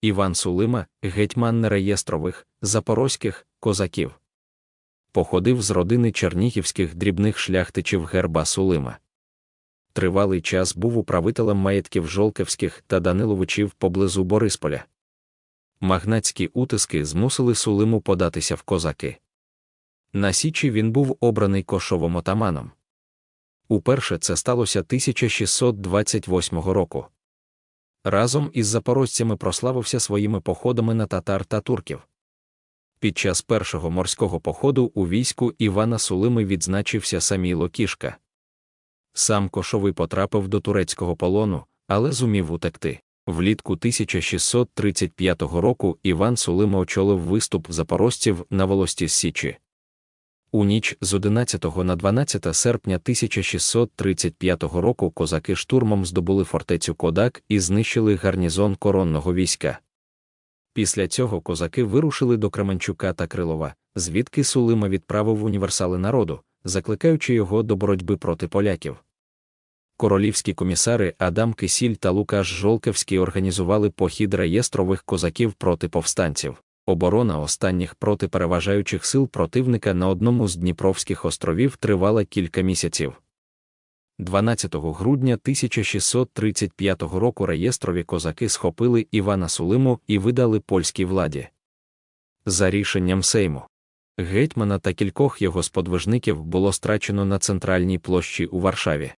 Іван Сулима, гетьман нереєстрових, запорозьких козаків. Походив з родини чернігівських дрібних шляхтичів герба Сулима. Тривалий час був управителем маєтків Жолківських та Даниловичів поблизу Борисполя. Магнатські утиски змусили Сулиму податися в козаки. На Січі він був обраний кошовим отаманом. Уперше це сталося 1628 року. Разом із запорожцями прославився своїми походами на татар та турків. Під час першого морського походу у війську Івана Сулими відзначився Саміло Кішка. Сам Кошовий потрапив до турецького полону, але зумів утекти. Влітку 1635 року Іван Сулима очолив виступ запорожців на волості з Січі. У ніч з 11 на 12 серпня 1635 року козаки штурмом здобули фортецю Кодак і знищили гарнізон коронного війська. Після цього козаки вирушили до Кременчука та Крилова, звідки Сулима відправив універсали народу, закликаючи його до боротьби проти поляків. Королівські комісари Адам Кисіль та Лукаш Жолкевський організували похід реєстрових козаків проти повстанців. Оборона останніх проти переважаючих сил противника на одному з Дніпровських островів тривала кілька місяців. 12 грудня 1635 року реєстрові козаки схопили Івана Сулиму і видали польській владі. За рішенням Сейму, гетьмана та кількох його сподвижників було страчено на центральній площі у Варшаві.